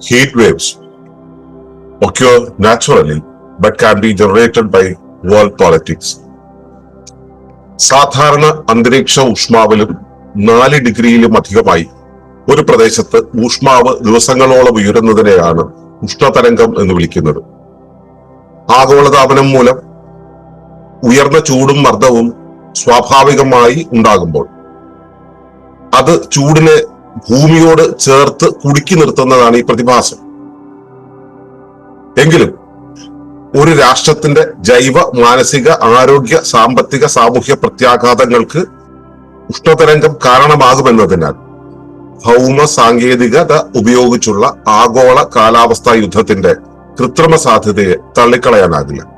heat waves occur naturally but can be generated by world politics. സാധാരണ അന്തരീക്ഷ ഊഷ്മാവിലും നാല് ഡിഗ്രിയിലും അധികമായി ഒരു പ്രദേശത്ത് ഊഷ്മാവ് ദിവസങ്ങളോളം ഉയരുന്നതിനെയാണ് ഉഷ്ണതരംഗം എന്ന് വിളിക്കുന്നത് ആഗോളതാപനം മൂലം ഉയർന്ന ചൂടും മർദ്ദവും സ്വാഭാവികമായി ഉണ്ടാകുമ്പോൾ അത് ചൂടിനെ ഭൂമിയോട് ചേർത്ത് കുടുക്കി നിർത്തുന്നതാണ് ഈ പ്രതിഭാസം. എങ്കിലും ഒരു രാഷ്ട്രത്തിന്റെ ജൈവ മാനസിക ആരോഗ്യ സാമ്പത്തിക സാമൂഹ്യ പ്രത്യാഘാതങ്ങൾക്ക് ഉഷ്ണതരംഗം കാരണമാകുമെന്നതിനാൽ ഭൗമ സാങ്കേതികത ഉപയോഗിച്ചുള്ള ആഗോള കാലാവസ്ഥാ യുദ്ധത്തിന്റെ കൃത്രിമ സാധ്യതയെ തള്ളിക്കളയാനാകില്ല.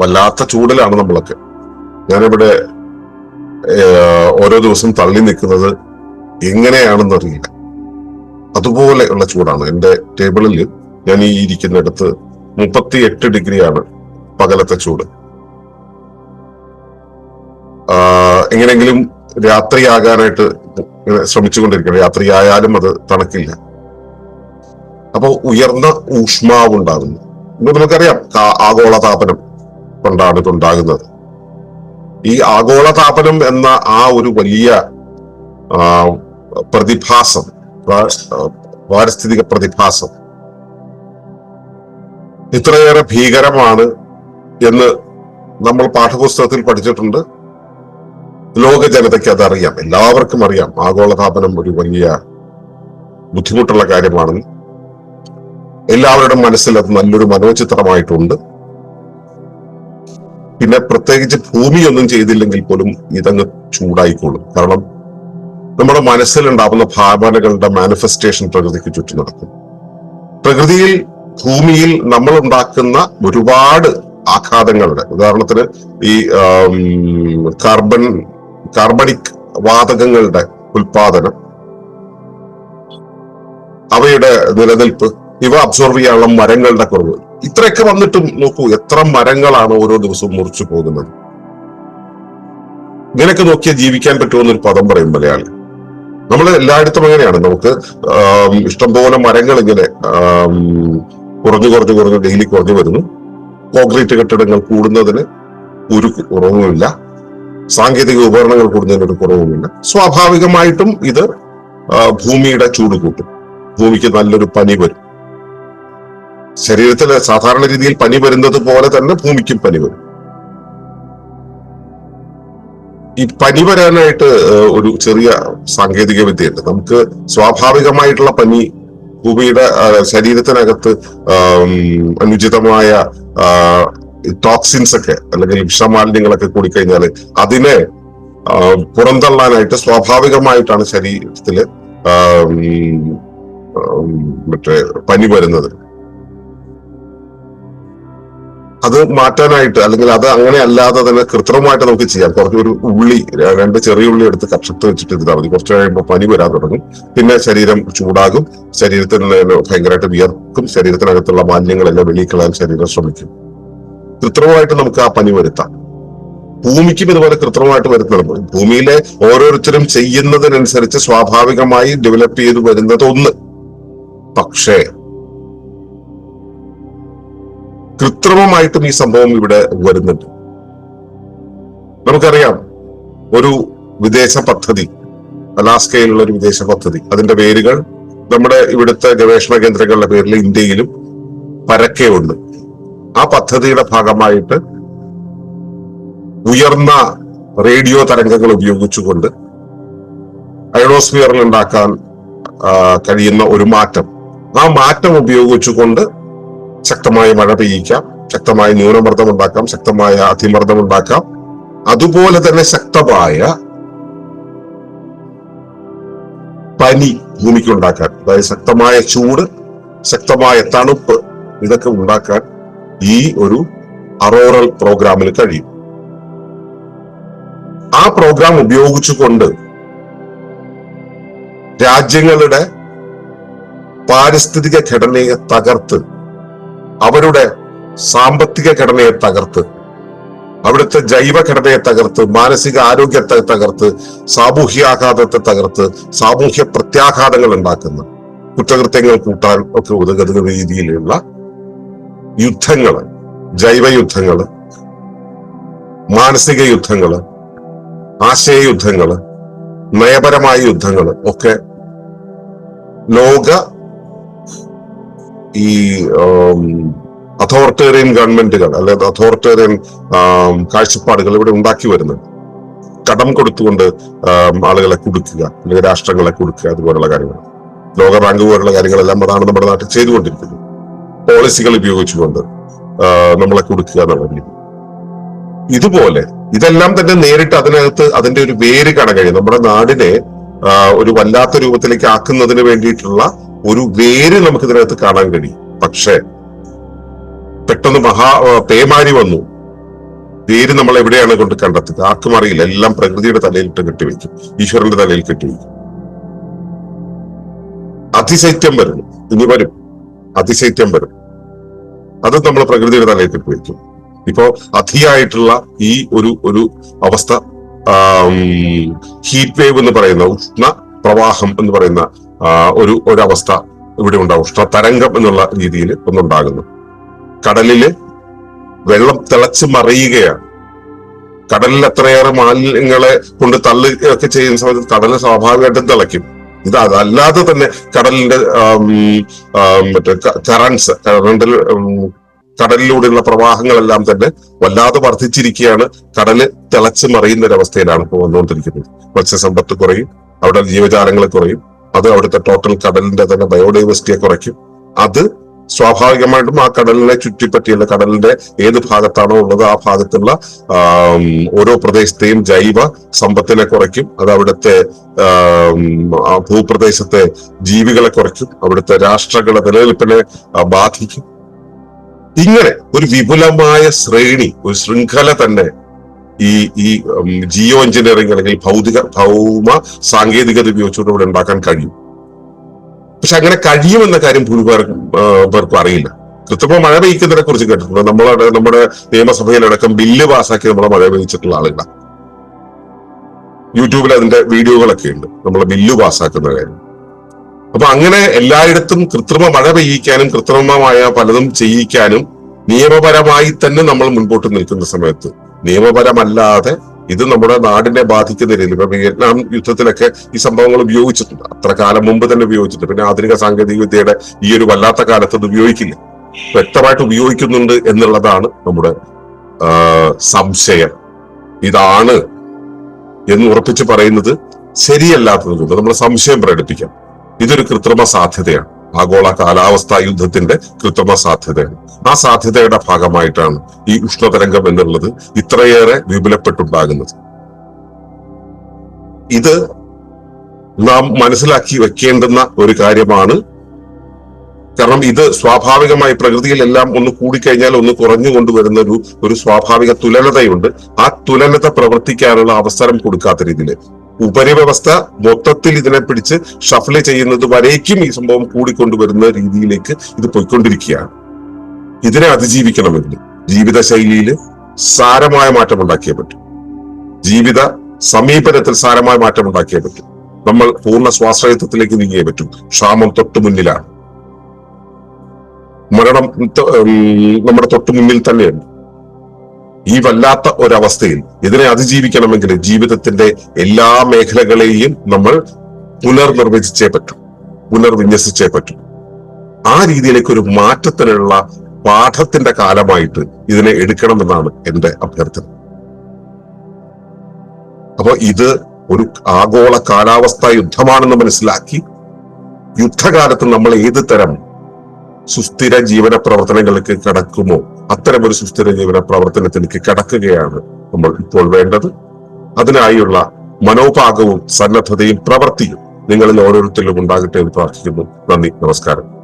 വല്ലാത്ത ചൂടിലാണ് നമ്മളൊക്കെ. ഞാനിവിടെ ഓരോ ദിവസം തള്ളി നിൽക്കുന്നത് എങ്ങനെയാണെന്ന് അറിയില്ല. അതുപോലെ ഉള്ള ചൂടാണ്. എന്റെ ടേബിളിൽ ഞാൻ ഈ ഇരിക്കുന്നിടത്ത് മുപ്പത്തി എട്ട് ഡിഗ്രിയാണ് പകലത്തെ ചൂട്. എങ്ങനെയെങ്കിലും രാത്രിയാകാനായിട്ട് ശ്രമിച്ചുകൊണ്ടിരിക്കണം. രാത്രിയായാലും അത് തണുക്കില്ല. അപ്പോൾ ഉയർന്ന ഊഷ്മാവ് ഉണ്ടാകുന്നു. ഇപ്പൊ നമുക്കറിയാം ആഗോള ആഗോളതാപനം. കൊണ്ടാണ് ഇതുണ്ടാകുന്നത്. ഈ ആഗോളതാപനം എന്ന ആ ഒരു വലിയ പ്രതിഭാസം പാരിസ്ഥിതിക പ്രതിഭാസം ഇത്രയേറെ ഭീകരമാണ് എന്ന് നമ്മൾ പാഠപുസ്തകത്തിൽ പഠിച്ചിട്ടുണ്ട്. ലോക ജനതയ്ക്ക് അതറിയാം. എല്ലാവർക്കും അറിയാം ആഗോളതാപനം ഒരു വലിയ ബുദ്ധിമുട്ടുള്ള കാര്യമാണെന്ന്. എല്ലാവരുടെ മനസ്സിൽ അത് നല്ലൊരു മനോചിത്രമായിട്ടുണ്ട്. പിന്നെ പ്രത്യേകിച്ച് ഭൂമിയൊന്നും ചെയ്തില്ലെങ്കിൽ പോലും ഇതങ്ങ് ചൂടായിക്കോളും. കാരണം നമ്മുടെ മനസ്സിലുണ്ടാവുന്ന ഭാവനകളുടെ മാനിഫെസ്റ്റേഷൻ പ്രകൃതിക്ക് ചുറ്റും നടക്കും. പ്രകൃതിയിൽ ഭൂമിയിൽ നമ്മൾ ഉണ്ടാക്കുന്ന ഒരുപാട് ആഘാതങ്ങളുടെ ഉദാഹരണത്തിന് ഈ കാർബൺ കാർബണിക് വാതകങ്ങളുടെ ഉൽപാദനം അവയുടെ നിലനിൽപ്പ് ഇവ അബ്സോർവ് ചെയ്യാനുള്ള മരങ്ങളുടെ കുറവ് ഇത്രയൊക്കെ വന്നിട്ടും നോക്കൂ എത്ര മരങ്ങളാണ് ഓരോ ദിവസവും മുറിച്ചു പോകുന്നത്. ഇങ്ങനെയൊക്കെ നോക്കിയാൽ ജീവിക്കാൻ പറ്റുമെന്നൊരു പദം പറയും മലയാളി. നമ്മൾ എല്ലായിടത്തും അങ്ങനെയാണ്. നമുക്ക് ഇഷ്ടംപോലെ മരങ്ങൾ ഇങ്ങനെ കുറഞ്ഞു കുറഞ്ഞു കുറഞ്ഞു ഡെയിലി കുറഞ്ഞു വരുന്നു. കോൺക്രീറ്റ് കെട്ടിടങ്ങൾ കൂടുന്നതിന് ഒരു കുറവുമില്ല. സാങ്കേതിക ഉപകരണങ്ങൾ കൂടുന്നതിന് ഒരു കുറവുമില്ല. സ്വാഭാവികമായിട്ടും ഇത് ഭൂമിയുടെ ചൂട് കൂട്ടും. ഭൂമിക്ക് നല്ലൊരു പനി വരും. ശരീരത്തിൽ സാധാരണ രീതിയിൽ പനി വരുന്നത് പോലെ തന്നെ ഭൂമിക്കും പനി വരും. ഈ പനി വരാനായിട്ട് ഒരു ചെറിയ സാങ്കേതിക വിദ്യയുണ്ട് നമുക്ക് സ്വാഭാവികമായിട്ടുള്ള പനി ഭൂമിയുടെ ശരീരത്തിനകത്ത് അനുചിതമായ ടോക്സിൻസ് ഒക്കെ അല്ലെങ്കിൽ വിഷമാലിന്യങ്ങളൊക്കെ കൂടിക്കഴിഞ്ഞാൽ അതിനെ പുറന്തള്ളാനായിട്ട് സ്വാഭാവികമായിട്ടാണ് ശരീരത്തിൽ മറ്റേ പനി വരുന്നത്. അത് മാറ്റാനായിട്ട് അല്ലെങ്കിൽ അത് അങ്ങനെ അല്ലാതെ തന്നെ കൃത്രിമമായിട്ട് നമുക്ക് ചെയ്യാം. കുറച്ചൊരു ഉള്ളി രണ്ട് ചെറിയ ഉള്ളി എടുത്ത് കക്ഷത്ത് വെച്ചിട്ട് ഇരുന്നാൽ മതി. കുറച്ച് കഴിയുമ്പോൾ പനി വരാൻ തുടങ്ങും. പിന്നെ ശരീരം ചൂടാകും. ശരീരത്തിൽ ഭയങ്കരമായിട്ട് വിയർക്കും. ശരീരത്തിനകത്തുള്ള മാലിന്യങ്ങളെല്ലാം വെളിയിൽ കളയാൻ ശരീരം ശ്രമിക്കും. കൃത്രിമമായിട്ട് നമുക്ക് ആ പനി വരുത്താം. ഭൂമിക്കും ഇതുപോലെ കൃത്രിമമായിട്ട് വരുത്തണം. ഭൂമിയിലെ ഓരോരുത്തരും ചെയ്യുന്നതിനനുസരിച്ച് സ്വാഭാവികമായി ഡെവലപ്പ് ചെയ്ത് വരുന്നത് ഒന്ന്. പക്ഷേ കൃത്രിമമായിട്ടും ഈ സംഭവം ഇവിടെ വരുന്നുണ്ട്. നമുക്കറിയാം ഒരു വിദേശ പദ്ധതി അലാസ്കയിലുള്ള ഒരു വിദേശ പദ്ധതി അതിന്റെ പേരുകൾ നമ്മുടെ ഇവിടുത്തെ ഗവേഷണ കേന്ദ്രങ്ങളുടെ പേരിൽ ഇന്ത്യയിലും പരക്കെ ഉണ്ട്. ആ പദ്ധതിയുടെ ഭാഗമായിട്ട് ഉയർന്ന റേഡിയോ തരംഗങ്ങൾ ഉപയോഗിച്ചുകൊണ്ട് അയണോസ്ഫിയറിൽ ഉണ്ടാക്കാൻ കഴിയുന്ന ഒരു മാറ്റം. ആ മാറ്റം ഉപയോഗിച്ചുകൊണ്ട് ശക്തമായ മഴ പെയ്യിക്കാം ശക്തമായ ന്യൂനമർദ്ദം ഉണ്ടാക്കാം ശക്തമായ അതിമർദ്ദം ഉണ്ടാക്കാം. അതുപോലെ തന്നെ ശക്തമായ പനി ഭൂമിക്ക് ഉണ്ടാക്കാൻ അതായത് ശക്തമായ ചൂട് ശക്തമായ തണുപ്പ് ഇതൊക്കെ ഉണ്ടാക്കാൻ ഈ ഒരു അറോറൽ പ്രോഗ്രാമിൽ കഴിയും. ആ പ്രോഗ്രാം ഉപയോഗിച്ചുകൊണ്ട് രാജ്യങ്ങളുടെ പാരിസ്ഥിതിക ഘടനയെ തകർത്ത് അവരുടെ സാമ്പത്തിക ഘടനയെ തകർത്ത് അവിടുത്തെ ജൈവഘടനയെ തകർത്ത് മാനസിക ആരോഗ്യത്തെ തകർത്ത് സാമൂഹ്യാഘാതത്തെ തകർത്ത് സാമൂഹ്യ പ്രത്യാഘാതങ്ങൾ ഉണ്ടാക്കുന്ന കുറ്റകൃത്യങ്ങൾ കൂട്ടാൻ ഒക്കെ ഉതകുന്ന രീതിയിലുള്ള യുദ്ധങ്ങൾ ജൈവ യുദ്ധങ്ങൾ മാനസിക യുദ്ധങ്ങൾ ആശയ യുദ്ധങ്ങൾ നയപരമായ യുദ്ധങ്ങൾ ഒക്കെ ലോക ഈ അതോറിറ്റേറിയൻ ഗവൺമെന്റുകൾ അല്ലെ അതോറിറ്റേറിയൻ കാഴ്ചപ്പാടുകൾ ഇവിടെ ഉണ്ടാക്കി വരുന്നത്. കടം കൊടുത്തുകൊണ്ട് ആളുകളെ കുടുക്കുക അല്ലെങ്കിൽ രാഷ്ട്രങ്ങളെ കുടുക്കുക അതുപോലുള്ള കാര്യങ്ങൾ. ലോക ബാങ്ക് പോലുള്ള കാര്യങ്ങളെല്ലാം അതാണ് നമ്മുടെ നാട്ടിൽ ചെയ്തുകൊണ്ടിരിക്കുന്നത്. പോളിസികൾ ഉപയോഗിച്ചുകൊണ്ട് നമ്മളെ കൊടുക്കുക എന്നുള്ള ഇതുപോലെ ഇതെല്ലാം തന്നെ നേരിട്ട് അതിനകത്ത് അതിന്റെ ഒരു വേര് കടകഴിഞ്ഞു നമ്മുടെ നാടിനെ ഒരു വല്ലാത്ത രൂപത്തിലേക്ക് ആക്കുന്നതിന് വേണ്ടിയിട്ടുള്ള ഒരു വേര് നമുക്ക് ഇതിനകത്ത് കാണാൻ കഴിയും. പക്ഷേ പെട്ടെന്ന് മഹാ പേമാരി വന്നു. വേര് നമ്മൾ എവിടെയാണ് കൊണ്ട് കണ്ടെത്തുക? ആർക്കും അറിയില്ല. എല്ലാം പ്രകൃതിയുടെ തലയിലിട്ട് കെട്ടിവെക്കും. ഈശ്വരന്റെ തലയിൽ കെട്ടിവെക്കും. അതിശൈത്യം വരുന്നു ഇനി വരും. അതിശൈത്യം വരും. അത് നമ്മൾ പ്രകൃതിയുടെ തലയിൽ കെട്ടിവെക്കും. ഇപ്പോ അധിയായിട്ടുള്ള ഈ ഒരു ഒരു അവസ്ഥ ഹീറ്റ് വേവ് എന്ന് പറയുന്ന ഉഷ്ണ പ്രവാഹം എന്ന് പറയുന്ന ഒരു ഒരവസ്ഥ ഇവിടെ ഉണ്ടാവും. ഉഷ്ണ തരംഗം എന്നുള്ള രീതിയിൽ ഒന്നുണ്ടാകുന്നു. കടലിൽ വെള്ളം തിളച്ച് മറിയുകയാണ്. കടലിൽ എത്രയേറെ മാലിന്യങ്ങളെ കൊണ്ട് തള്ളി ഒക്കെ ചെയ്യുന്ന സമയത്ത് കടൽ സ്വാഭാവികമായിട്ടും തിളയ്ക്കും. ഇത് അതല്ലാതെ തന്നെ കടലിന്റെ മറ്റേ കറൻസ് കറണ്ടിൽ കടലിലൂടെയുള്ള പ്രവാഹങ്ങളെല്ലാം തന്നെ വല്ലാതെ വർദ്ധിച്ചിരിക്കുകയാണ്. കടൽ തിളച്ച് മറിയുന്ന ഒരവസ്ഥയിലാണ് ഇപ്പോൾ വന്നുകൊണ്ടിരിക്കുന്നത്. മത്സ്യസമ്പത്ത് കുറയും അവിടെ ജീവജാലങ്ങൾ കുറയും. അത് അവിടുത്തെ ടോട്ടൽ കടലിന്റെ തന്നെ ബയോഡൈവേഴ്സിറ്റിയെ കുറയ്ക്കും. അത് സ്വാഭാവികമായിട്ടും ആ കടലിനെ ചുറ്റിപ്പറ്റിയുള്ള കടലിന്റെ ഏത് ഭാഗത്താണോ ഉള്ളത് ആ ഭാഗത്തുള്ള ഓരോ പ്രദേശത്തെയും ജൈവ സമ്പത്തിനെ കുറയ്ക്കും. അത് അവിടുത്തെ ഭൂപ്രദേശത്തെ ജീവികളെ കുറയ്ക്കും. അവിടുത്തെ രാഷ്ട്രങ്ങളുടെ നിലനിൽപ്പിനെ ബാധിക്കും. ഇങ്ങനെ ഒരു വിപുലമായ ശ്രേണി ഒരു ശൃംഖല തന്നെ ഈ ഈ ജിയോ എഞ്ചിനീയറിംഗ് അല്ലെങ്കിൽ ഭൗതിക ഭൗമ സാങ്കേതികത ഉപയോഗിച്ചുകൊണ്ട് ഇവിടെ ഉണ്ടാക്കാൻ കഴിയും. പക്ഷെ അങ്ങനെ കഴിയുമെന്ന കാര്യം ഭൂരിഭാഗം പേർക്കും അറിയില്ല. കൃത്രിമ മഴ പെയ്ക്കുന്നതിനെ കുറിച്ച് കേട്ടിട്ടുണ്ട്. നമ്മളെ നമ്മുടെ നിയമസഭയിലടക്കം ബില്ല് പാസ്സാക്കി നമ്മളെ മഴ പെയ്ച്ചിട്ടുള്ള ആളുകളാണ് യൂട്യൂബിൽ അതിന്റെ വീഡിയോകളൊക്കെ ഉണ്ട്. നമ്മളെ ബില്ല് പാസ്സാക്കുന്ന കാര്യം. അപ്പൊ അങ്ങനെ എല്ലായിടത്തും കൃത്രിമ മഴ പെയ്യിക്കാനും കൃത്രിമമായ പലതും ചെയ്യിക്കാനും നിയമപരമായി തന്നെ നമ്മൾ മുൻപോട്ട് നിൽക്കുന്ന സമയത്ത് നിയമപരമല്ലാതെ ഇത് നമ്മുടെ നാടിനെ ബാധിക്കുന്ന രീതിയിൽ ഇപ്പൊ വിയറ്റ്നാം യുദ്ധത്തിലൊക്കെ ഈ സംഭവങ്ങൾ ഉപയോഗിച്ചിട്ടുണ്ട്. അത്ര കാലം മുമ്പ് തന്നെ ഉപയോഗിച്ചിട്ടുണ്ട്. പിന്നെ ആധുനിക സാങ്കേതിക വിദ്യയുടെ ഈ ഒരു വല്ലാത്ത കാലത്ത് അത് ഉപയോഗിക്കില്ല. വ്യക്തമായിട്ട് ഉപയോഗിക്കുന്നുണ്ട് എന്നുള്ളതാണ് നമ്മുടെ സംശയം. ഇതാണ് എന്ന് ഉറപ്പിച്ച് പറയുന്നത് ശരിയല്ലാത്തതുകൊണ്ട് നമ്മൾ സംശയം പ്രകടിപ്പിക്കാം. ഇതൊരു കൃത്രിമ സാധ്യതയാണ്. ആഗോള കാലാവസ്ഥാ യുദ്ധത്തിന്റെ കൃത്രിമ സാധ്യതയാണ് ആ സാധ്യതയുടെ ഭാഗമായിട്ടാണ് ഈ ഉഷ്ണതരംഗം എന്നുള്ളത് ഇത്രയേറെ വിപുലപ്പെട്ടുണ്ടാകുന്നത്. ഇത് നാം മനസ്സിലാക്കി വെക്കേണ്ടുന്ന ഒരു കാര്യമാണ്. കാരണം ഇത് സ്വാഭാവികമായി പ്രകൃതിയിലെല്ലാം ഒന്ന് കൂടിക്കഴിഞ്ഞാൽ ഒന്ന് കുറഞ്ഞു കൊണ്ടുവരുന്ന ഒരു ഒരു സ്വാഭാവിക തുലനതയുണ്ട്. ആ തുലനത പ്രവർത്തിക്കാനുള്ള അവസരം കൊടുക്കാത്ത രീതിയിൽ. ഉപരിവ്യവസ്ഥ മൊത്തത്തിൽ ഇതിനെ പിടിച്ച് ഷഫിൾ ചെയ്യുന്നത് വരേക്കും ഈ സംഭവം കൂടിക്കൊണ്ടുവരുന്ന രീതിയിലേക്ക് ഇത് പോയിക്കൊണ്ടിരിക്കുകയാണ്. ഇതിനെ അതിജീവിക്കണമെങ്കിൽ ജീവിതശൈലിയിൽ സാരമായ മാറ്റം ഉണ്ടാക്കിയേ പറ്റും. ജീവിത സമീപനത്തിൽ സാരമായ മാറ്റം ഉണ്ടാക്കിയേ പറ്റും. നമ്മൾ പൂർണ സ്വാശ്രയത്വത്തിലേക്ക് നീങ്ങിയേ പറ്റും. ക്ഷാമം തൊട്ടു മുന്നിലാണ്. മരണം നമ്മുടെ തൊട്ടു മുന്നിൽ തന്നെയുണ്ട്. ഈ വല്ലാത്ത ഒരവസ്ഥയിൽ ഇതിനെ അതിജീവിക്കണമെങ്കിൽ ജീവിതത്തിന്റെ എല്ലാ മേഖലകളെയും നമ്മൾ പുനർനിർവചിച്ചേ പറ്റും. പുനർവിന്യസിച്ചേ പറ്റും. ആ രീതിയിലേക്ക് ഒരു മാറ്റത്തിനുള്ള പാഠത്തിന്റെ കാലമായിട്ട് ഇതിനെ എടുക്കണമെന്നാണ് എന്റെ അഭ്യർത്ഥന. അപ്പൊ ഇത് ഒരു ആഗോള കാലാവസ്ഥാ യുദ്ധമാണെന്ന് മനസ്സിലാക്കി യുദ്ധകാലത്ത് നമ്മൾ ഏത് തരം സുസ്ഥിര ജീവന പ്രവർത്തനങ്ങൾക്ക് കടക്കുമോ അത്തരമൊരു സുസ്ഥിര ജീവന പ്രവർത്തനത്തിലേക്ക് കടക്കുകയാണ് നമ്മൾ ഇപ്പോൾ വേണ്ടത്. അതിനായുള്ള മനോഭാഗവും സന്നദ്ധതയും പ്രവൃത്തിയും നിങ്ങളിൽ ഓരോരുത്തരിലും ഉണ്ടാകട്ടെ എന്ന് പ്രാർത്ഥിക്കുന്നു. നന്ദി നമസ്കാരം.